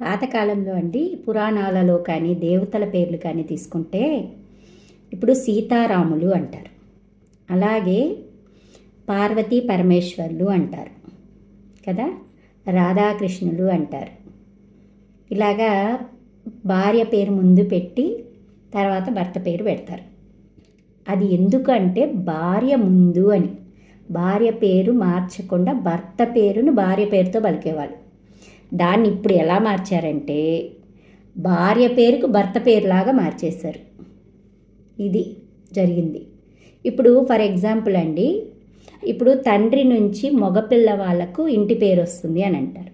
పాతకాలంలో అండి పురాణాలలో కానీ దేవతల పేర్లు కానీ తీసుకుంటే ఇప్పుడు సీతారాములు అంటారు. అలాగే పార్వతీ పరమేశ్వర్లు అంటారు కదా రాధాకృష్ణులు అంటారు. ఇలాగా భార్య పేరు ముందు పెట్టి తర్వాత భర్త పేరు పెడతారు. అది ఎందుకంటే భార్య ముందు అని భార్య పేరు మార్చకుండా భర్త పేరును భార్య పేరుతో పలికేవాళ్ళు. దాన్ని ఇప్పుడు ఎలా మార్చారంటే భార్య పేరుకు భర్త పేరులాగా మార్చేశారు. ఇది జరిగింది. ఇప్పుడు ఫర్ ఎగ్జాంపుల్ అండి ఇప్పుడు తండ్రి నుంచి మగపిల్ల వాళ్ళకు ఇంటి పేరు వస్తుంది అని అంటారు.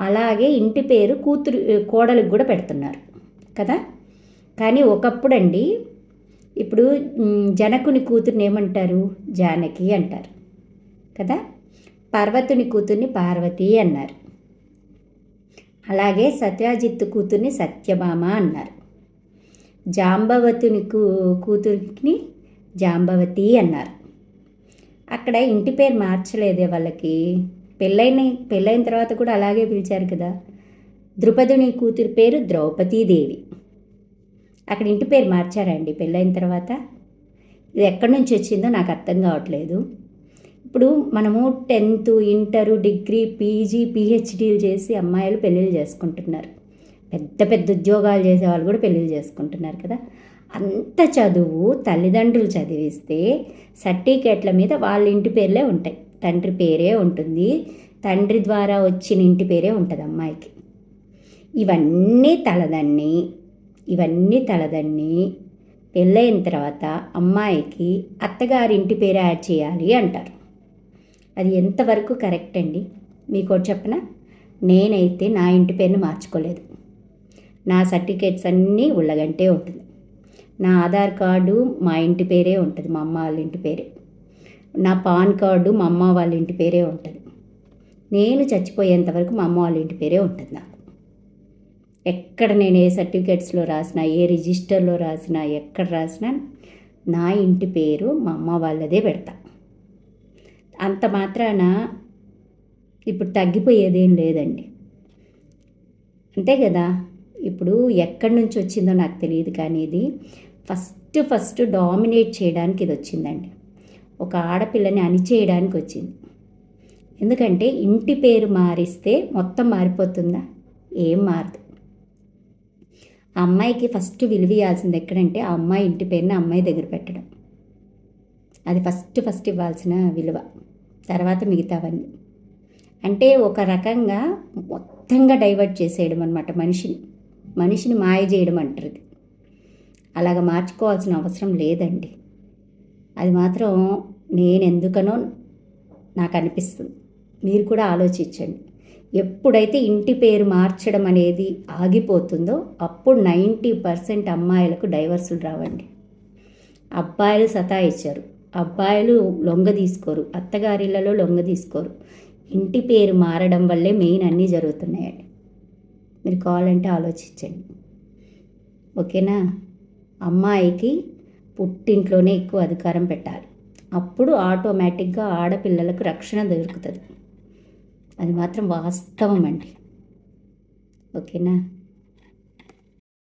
అలాగే ఇంటి పేరు కూతురు కోడలికి కూడా పెడుతున్నారు కదా? కానీ ఒకప్పుడు అండి ఇప్పుడు జనకుని కూతుర్ని ఏమంటారు? జానకి అంటారు కదా? పర్వతుని కూతుర్ని పార్వతి అన్నారు. అలాగే సత్యాజిత్ కూతుర్ని సత్యభామ అన్నారు. జాంబవతుని కూ కూతురికి జాంబవతి అన్నారు. అక్కడ ఇంటి పేరు మార్చలేదే వాళ్ళకి. పెళ్ళైన పెళ్ళైన తర్వాత కూడా అలాగే పిలిచారు కదా. ద్రుపదుని కూతురి పేరు ద్రౌపదీదేవి. అక్కడ ఇంటి పేరు మార్చారండి పెళ్ళైన తర్వాత. ఇది ఎక్కడి నుంచి వచ్చిందో నాకు అర్థం కావట్లేదు. ఇప్పుడు మనము టెన్త్ ఇంటరు డిగ్రీ పీజీ పిహెచ్డీలు చేసి అమ్మాయిలు పెళ్ళిళ్ళు చేసుకుంటున్నారు. పెద్ద పెద్ద ఉద్యోగాలు చేసే వాళ్ళు కూడా పెళ్ళిళ్ళు చేసుకుంటున్నారు కదా. అంత చదువు తల్లిదండ్రులు చదివిస్తే సర్టిఫికేట్ల మీద వాళ్ళ ఇంటి పేర్లే ఉంటాయి. తండ్రి పేరే ఉంటుంది. తండ్రి ద్వారా వచ్చిన ఇంటి పేరే ఉంటుంది అమ్మాయికి. ఇవన్నీ తలదన్ని ఇవన్నీ తలదన్ని పెళ్ళైన తర్వాత అమ్మాయికి అత్తగారి ఇంటి పేరు యాడ్ చేయాలి అంటారు. అది ఎంతవరకు కరెక్ట్ అండి? మీకు చెప్పనా? నేనైతే నా ఇంటి పేరుని మార్చుకోలేదు. నా సర్టిఫికేట్స్ అన్నీ ఉళ్ళగంటే ఉంటుంది. నా ఆధార్ కార్డు మా ఇంటి పేరే ఉంటుంది మా అమ్మ వాళ్ళ ఇంటి పేరే. నా పాన్ కార్డు మా అమ్మ వాళ్ళ ఇంటి పేరే ఉంటుంది. నేను చచ్చిపోయేంత వరకు మా అమ్మ వాళ్ళ ఇంటి పేరే ఉంటుంది నాకు. ఎక్కడ నేను ఏ సర్టిఫికేట్స్లో రాసినా ఏ రిజిస్టర్లో రాసినా ఎక్కడ రాసినా నా ఇంటి పేరు మా అమ్మ వాళ్ళదే పెడతా. అంత మాత్రాన ఇప్పుడు తగ్గిపోయేదేం లేదండి. అంతే కదా? ఇప్పుడు ఎక్కడి నుంచి వచ్చిందో నాకు తెలియదు కానీ ఇది ఫస్ట్ ఫస్ట్ డామినేట్ చేయడానికి ఇది వచ్చిందండి. ఒక ఆడపిల్లని అణిచేయడానికి వచ్చింది. ఎందుకంటే ఇంటి పేరు మారిస్తే మొత్తం మారిపోతుందా? ఏం మారదు. ఆ అమ్మాయికి ఫస్ట్ విలువ ఇవ్వాల్సింది ఎక్కడంటే ఆ అమ్మాయి ఇంటి పేరుని అమ్మాయి దగ్గర పెట్టడం. అది ఫస్ట్ ఫస్ట్ ఇవ్వాల్సిన విలువ. తర్వాత మిగతావన్నీ. అంటే ఒక రకంగా మొత్తంగా డైవర్ట్ చేసేయడం అనమాట మనిషిని. మనిషిని మాయ చేయడం అంటారు అలాగ మార్చుకోవాల్సిన అవసరం లేదండి. అది మాత్రం నేను ఎందుకనో నాకు అనిపిస్తుంది మీరు కూడా ఆలోచించండి. ఎప్పుడైతే ఇంటి పేరు మార్చడం అనేది ఆగిపోతుందో అప్పుడు నైంటీ పర్సెంట్ అమ్మాయిలకు డైవర్సులు రావండి. అబ్బాయిలు సతాయిచ్చారు. అబ్బాయిలు లొంగ తీసుకోరు అత్తగారిళ్ళలో లొంగ తీసుకోరు. ఇంటి పేరు మారడం వల్లే మెయిన్ అన్నీ జరుగుతున్నాయండి. మీరు కావాలంటే ఆలోచించండి. ఓకేనా? అమ్మాయికి పుట్టింట్లోనే ఎక్కువ అధికారం పెట్టాలి. అప్పుడు ఆటోమేటిక్గా ఆడపిల్లలకు రక్షణ దొరుకుతుంది. అది మాత్రం వాస్తవం అండి. ఓకేనా?